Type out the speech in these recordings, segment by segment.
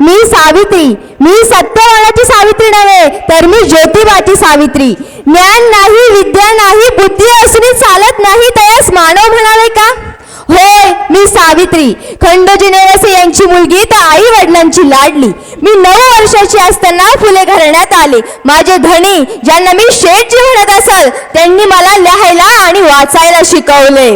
मी सावित्री. मी सत्यवानाची सावित्री नव्हे तर मी ज्योतिबाची सावित्री. ज्ञान नाही विद्या नाही बुद्धी असूनही चालत नाही तयास मानव म्हणावे का? होय मी सावित्री. खंडोजी नेवसे यांची मुलगी तर आई वडिलांची लाडली. मी नऊ वर्षाची असताना फुले घराण्यात आले. माझे धनी ज्यांना मी शेठजी म्हणत असाल त्यांनी मला लिहायला आणि वाचायला शिकवले.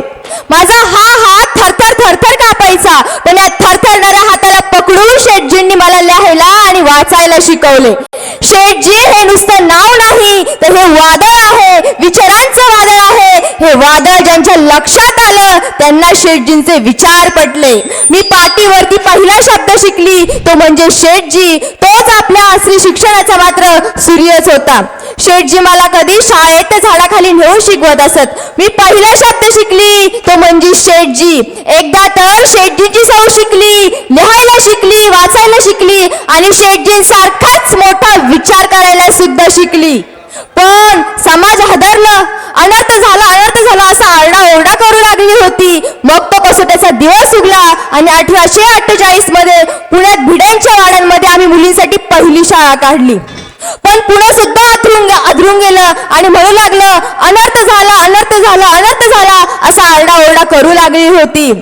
माझा हा हात थरथर थरथर कापायचा. पण या थरथरणाऱ्या हाताला पकडून शेठजींनी मला लिहायला आणि वाचायला शिकवले. शेठजी हे नुसतं नाव नाही तर हे वादळ आहे विचारांचं वादळ आहे. हे वादळ ज्यांच्या लक्षात आलं त्यांना शेठजींचे विचार पटले. मी पाटीवरती पहिला शब्द शिकली तो म्हणजे शेठजी तोच आपल्या आसरी शिक्षणाचा मात्र सूर्यच होता. शेठजी मला कधी शाळेत त्या झाडाखाली नेऊन शिकवत असत? मी पहिला शब्द शिकली तो म्हणजे शेठजी. एकदा तर शेठजीची सौ शिकली लिहायला शिकली वाचायला शिकली आणि शेठजींसारखाच मोठा विचार करायला सुद्धा शिकली. पण समाज हादरलं. अनर्थ झाला अनर्थ झाला असा आरडा ओरडा करू लागली होती. मग तो कसं त्याचा दिवस उगला आणि अठराशे अठ्ठेचाळीसमध्ये पुण्यात भिड्यांच्या वाड्यांमध्ये आम्ही मुलींसाठी पहिली शाळा काढली. पण पुणे सुद्धा अथरून अधरून गेलं आणि म्हणू लागलं अनर्थ झाला अनर्थ झाला अनर्थ झाला असा आरडा ओरडा करू लागली होती.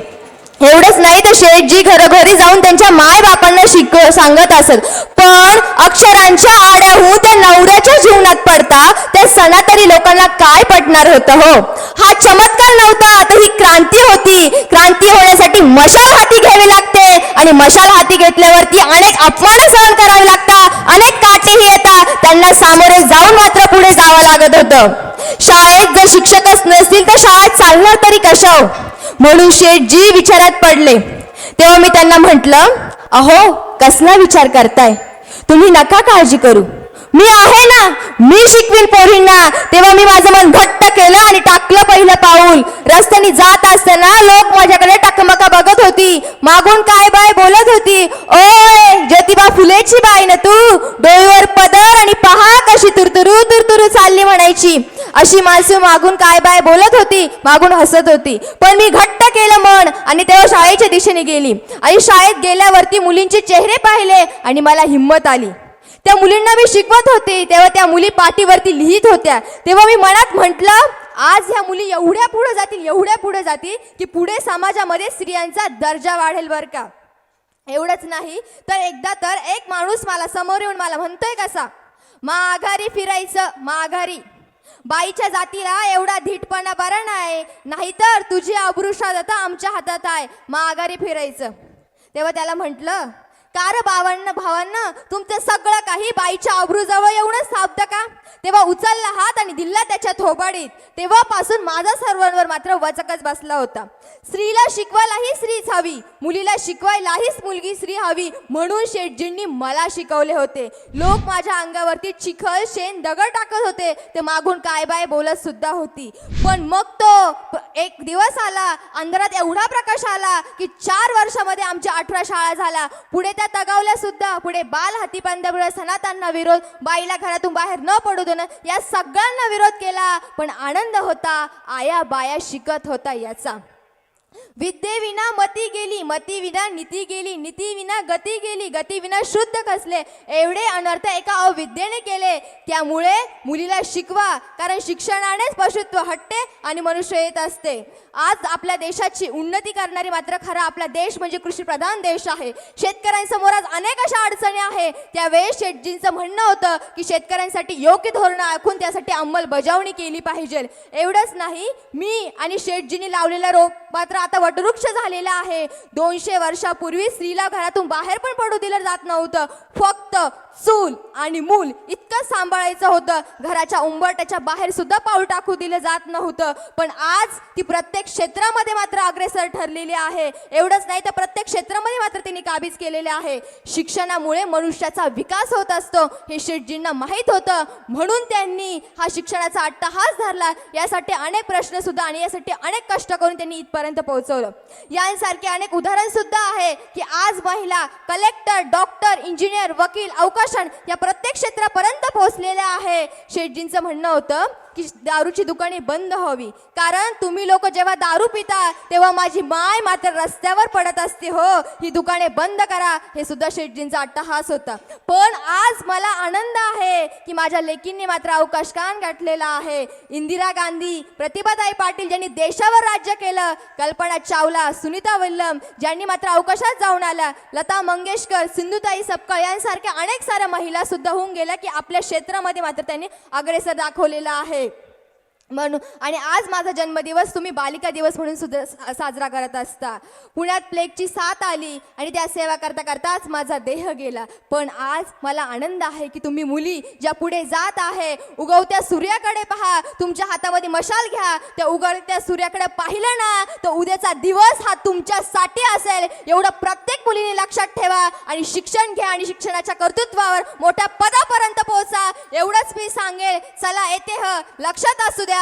एवढंच नाही तर शेठजी घरोघरी जाऊन त्यांच्या माय बापांना शिक सांगत असत. पण अक्षरांच्या आड्याहून त्या नवऱ्याच्या जीवनात पडता त्या सणातरी लोकांना काय पटणार होतं हो? हा चमत्कार नव्हता तर ही क्रांती होती. क्रांती होण्यासाठी मशाल हाती घ्यावी लागते आणि मशाल हाती घेतल्यावरती अनेक अपमान सहन करावे लागतात अनेक काटेही येतात. त्यांना सामोरे जाऊन मात्र पुढे जावं लागत होतं. शाळेत जर शिक्षकच नसतील तर शाळा चालणार तरी कशा हो? म्हणून शेठजी विचारात पडले. तेव्हा मी त्यांना म्हटलं अहो कसला विचार करताय? तुम्ही नका काळजी करू. मी आहे ना मी शिकवीन पोरींना. तेव्हा मी माझं मन घट्ट केलं आणि टाकलं पहिलं पाऊल. रस्त्याने जात असताना लोक माझ्याकडे टकमका बघत होती. मागून काय बाय बोलत होती? ओय ज्योतिबा फुलेची बाय ना तू. डोईवर पदर आणि पहा कशी तुरतुरू तुरतुरू चालली म्हणायची. अशी माणसं मागून काय बाय बोलत होती मागून हसत होती. पण मी घट्ट केलं मन आणि तेव्हा शाळेच्या दिशेने गेली. आणि शाळेत गेल्यावरती मुलींचे चेहरे पाहिले आणि मला हिंमत आली. त्या मुलींना मी शिकवत होते तेव्हा त्या मुली पाठीवरती लिहित होत्या. तेव्हा मी मनात म्हटलं आज ह्या मुली एवढ्या पुढे जातील एवढ्या पुढे जातील की पुढे समाजामध्ये स्त्रियांचा दर्जा वाढेल बरं का. एवढंच नाही तर एकदा तर एक माणूस मला समोर येऊन मला म्हणतोय कसा माघारी फिरायचं माघारी. बाईच्या जातीला एवढा धीटपणा बरा नाही नाहीतर तुझी अबृषात आता आमच्या हातात आहे माघारी फिरायचं. तेव्हा त्याला म्हटलं का रे बावांना भावांना तुमचं सगळं काही बाईच्या अब्रूजवळ येऊनच थांबतं का? तेव्हा उचलला हात आणि दिला त्याच्या थोबाडीत. तेव्हापासून माझा सर्वांवर मात्र वचकच बसला होता. स्त्रीला शिकवायलाही स्त्रीच हवी मुलीला शिकवायलाहीच मुलगी स्त्री हवी म्हणून शेठजींनी मला शिकवले होते. लोक माझ्या अंगावरती चिखल शेण दगड टाकत होते. ते मागून काय बाय बोलत सुद्धा होती. पण मग तो एक दिवस आला अंधारात एवढा प्रकाश आला की चार वर्षामध्ये आमच्या अठरा शाळा झाल्या. पुढे त्या तगावल्या सुद्धा पुढे बाल हातीपंद्यामुळे सनातांना विरोध बाईला घरातून बाहेर न पडू देणं या सगळ्यांना विरोध केला पण आनंद होता आया बाया शिकत होता याचा. विद्येविना मती गेली मती विना नीती गेली नीती विना गती गेली गती विना शुद्ध कसले? एवढे अनर्थ एका अविद्येने केले. त्यामुळे मुलीला शिकवा कारण शिक्षणानेच पशुत्व हटते आणि मनुष्य येत असते. आज आपल्या देशाची उन्नती करणारी मात्र खरा आपला देश म्हणजे कृषीप्रधान देश आहे. शेतकऱ्यांसमोर आज अनेक अशा अडचणी आहे. त्यावेळेस शेटजींचं म्हणणं होतं की शेतकऱ्यांसाठी योग्य धोरणं आखून त्यासाठी अंमलबजावणी केली पाहिजे. एवढंच नाही मी आणि शेटजींनी लावलेला रोप मात्र आता वटवृक्ष झालेला आहे. दोनशे वर्षापूर्वी स्त्रीला घरातून बाहेर पण पडू दिलं जात नव्हतं. फक्त चूल आणि मूल इतकं सांभाळायचं होतं. घराच्या उंबरट्याच्या बाहेर सुद्धा पाऊल टाकू दिलं जात नव्हतं. पण आज ती प्रत्येक क्षेत्रामध्ये मात्र अग्रेसर ठरलेली आहे. एवढंच नाही तर प्रत्येक क्षेत्रामध्ये मात्र त्यांनी काबीज केलेले आहे. शिक्षणामुळे मनुष्याचा विकास होत असतो हे शेठजींना माहीत होतं. म्हणून त्यांनी हा शिक्षणाचा अट्टहास धरला. यासाठी अनेक प्रश्न सुद्धा आणि यासाठी अनेक कष्ट करून त्यांनी इथपर्यंत पोहोचवलं. यांसारखे अनेक उदाहरण सुद्धा आहे की आज महिला कलेक्टर डॉक्टर इंजिनियर वकील अवकाश अवकाशन या प्रत्येक क्षेत्रापर्यंत पोहोचलेलं आहे. शेटजींचं म्हणणं होतं की दारूची दुकाने बंद हवी कारण तुम्ही लोक जेव्हा दारू पिता तेव्हा माझी माय मात्र रस्त्यावर पडत असते हो. ही दुकाने बंद करा हे सुद्धा शेठजींचा अट्टहास होता. पण आज मला आनंद आहे की माझ्या लेकींनी मात्र अवकाशकान गाठलेला आहे. इंदिरा गांधी प्रतिभाताई पाटील ज्यांनी देशावर राज्य केलं कल्पना चावला सुनीता वल्लम ज्यांनी मात्र अवकाशात जाऊन आल्या लता मंगेशकर सिंधुताई सपकाळ यांसारख्या अनेक साऱ्या महिला सुद्धा होऊन गेल्या की आपल्या क्षेत्रामध्ये मात्र त्यांनी अग्रेसर दाखवलेला आहे. म्हणून आणि आज माझा जन्मदिवस तुम्ही बालिका दिवस म्हणून सुद्धा साजरा करत असता. पुण्यात प्लेगची साथ आली आणि त्या सेवा करता करताच माझा देह गेला. पण आज मला आनंद आहे की तुम्ही मुली ज्या पुढे जात आहे उगवत्या सूर्याकडे पहा. तुमच्या हातामध्ये मशाल घ्या. त्या उगवत्या सूर्याकडे पाहिलं ना तर उद्याचा दिवस हा तुमच्यासाठी असेल. एवढं प्रत्येक मुलीने लक्षात ठेवा आणि शिक्षण घ्या आणि शिक्षणाच्या कर्तृत्वावर मोठ्या पदापर्यंत पोहोचा. एवढंच मी सांगेल. चला येते ह. लक्षात असू द्या.